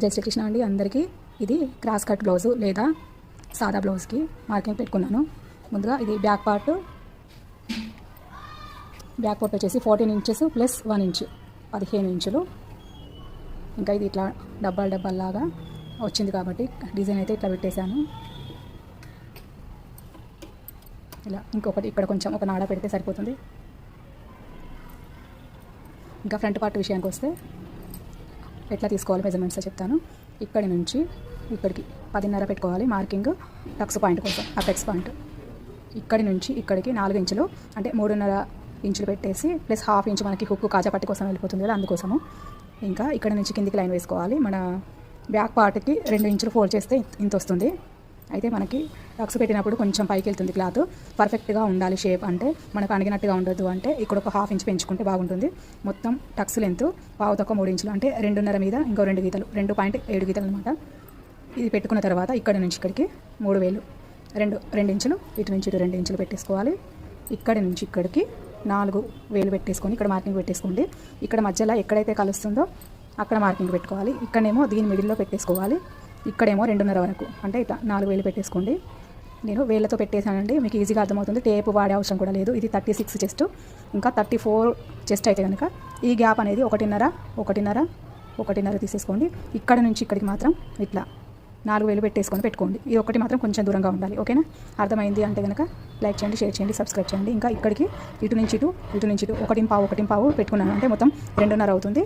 జై శ్రీకృష్ణ అండి. అందరికీ ఇది క్రాస్ కట్ బ్లౌజు లేదా సాదా బ్లౌజ్కి మార్కింగ్ పెట్టుకున్నాను. ముందుగా ఇది బ్యాక్ పార్ట్. బ్యాక్ పార్ట్ వచ్చేసి fourteen inches plus one inch పదిహేను ఇంచులు. ఇంకా ఇది ఇట్లా డబ్బాలు డబ్బాల్లాగా వచ్చింది కాబట్టి డిజైన్ అయితే ఇట్లా పెట్టేశాను. ఇలా ఇంకొకటి ఇక్కడ కొంచెం ఒక నాడ పెడితే సరిపోతుంది. ఇంకా ఫ్రంట్ పార్ట్ విషయానికి వస్తే ఎట్లా తీసుకోవాలి మెజర్మెంట్స్ చెప్తాను. ఇక్కడి నుంచి ఇక్కడికి పదిన్నర పెట్టుకోవాలి మార్కింగ్ టక్స్ పాయింట్ కోసం అపెక్స్ పాయింట్. ఇక్కడి నుంచి ఇక్కడికి నాలుగు ఇంచులు అంటే మూడున్నర ఇంచులు పెట్టేసి ప్లస్ హాఫ్ ఇంచు మనకి హుక్కు కాజా పట్టి కోసం వెళ్ళిపోతుంది కదా అందుకోసము. ఇంకా ఇక్కడ నుంచి కిందికి లైన్ వేసుకోవాలి. మన బ్యాక్ పార్ట్కి రెండు ఇంచులు ఫోల్డ్ చేస్తే ఇంత వస్తుంది. అయితే మనకి రక్స్ పెట్టినప్పుడు కొంచెం పైకి వెళ్తుంది క్లాత్. పర్ఫెక్ట్గా ఉండాలి షేప్ అంటే మనకు అణిగినట్టుగా ఉండదు అంటే ఇక్కడ ఒక హాఫ్ ఇంచ్ పెంచుకుంటే బాగుంటుంది. మొత్తం టక్స్ లెంత్ పావు తక్కువ మూడు ఇంచులు అంటే రెండున్నర మీద ఇంకో రెండు గీతలు రెండు పాయింట్ ఏడు గీతలు అనమాట ఇది పెట్టుకున్న తర్వాత ఇక్కడ నుంచి ఇక్కడికి మూడు వేలు రెండు రెండు ఇంచులు ఇటు నుంచి ఇటు రెండు ఇంచులు పెట్టేసుకోవాలి. ఇక్కడి నుంచి ఇక్కడికి నాలుగు వేలు పెట్టేసుకొని ఇక్కడ మార్కింగ్ పెట్టేసుకోండి. ఇక్కడ మధ్యలో ఎక్కడైతే కలుస్తుందో అక్కడ మార్కింగ్ పెట్టుకోవాలి. ఇక్కడేమో దీని మిడిల్లో పెట్టేసుకోవాలి. ఇక్కడేమో రెండున్నర వరకు. అంటే ఇట్లా నాలుగు వేలు పెట్టేసుకోండి. నేను వేళ్ళతో పెట్టేశానండి. మీకు ఈజీగా అర్థమవుతుంది. టేప్ వాడే అవసరం కూడా లేదు. ఇది థర్టీ సిక్స్ చెస్ట్. ఇంకా థర్టీ ఫోర్ చెస్ట్ అయితే కనుక ఈ గ్యాప్ అనేది ఒకటిన్నర ఒకటిన్నర ఒకటిన్నర తీసేసుకోండి. ఇక్కడ నుంచి ఇక్కడికి మాత్రం ఇట్లా నాలుగు వేలు పెట్టేసుకొని పెట్టుకోండి. ఇది ఒకటి మాత్రం కొంచెం దూరంగా ఉండాలి. ఓకేనా? అర్థమైంది అంటే కనుక లైక్ చేయండి షేర్ చేయండి సబ్స్క్రైబ్ చేయండి. ఇంకా ఇక్కడికి ఇటు నుంచి ఇటు ఇటు నుంచి ఇటు ఒకటి పావు ఒకటి పావు పెట్టుకున్నాను. అంటే మొత్తం రెండున్నర అవుతుంది.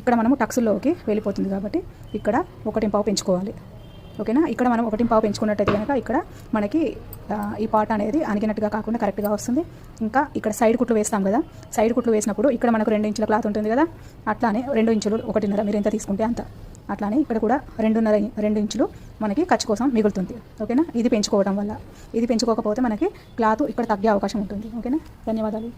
ఇక్కడ మనము టక్స్లోకి వెళ్ళిపోతుంది కాబట్టి ఇక్కడ ఒకటి పావు పెంచుకోవాలి. ఓకేనా? ఇక్కడ మనం ఒకటి పావు పెంచుకున్నట్టయితే కనుక ఇక్కడ మనకి ఈ పాట అనేది అణిగినట్టుగా కాకుండా కరెక్ట్గా వస్తుంది. ఇంకా ఇక్కడ సైడ్ కుట్లు వేస్తాం కదా. సైడ్ కుట్లు వేసినప్పుడు ఇక్కడ మనకు రెండు ఇంచుల క్లాత్ ఉంటుంది కదా. అట్లానే రెండు ఇంచులు ఒకటిన్నర. మీరు ఎంత తీసుకుంటే అంత. అట్లానే ఇక్కడ కూడా రెండున్నర రెండు ఇంచులు మనకి ఖర్చు కోసం మిగులుతుంది. ఓకేనా? ఇది పెంచుకోవడం వల్ల. ఇది పెంచుకోకపోతే మనకి క్లాత్ ఇక్కడ తగ్గే అవకాశం ఉంటుంది. ఓకేనా? ధన్యవాదాలు.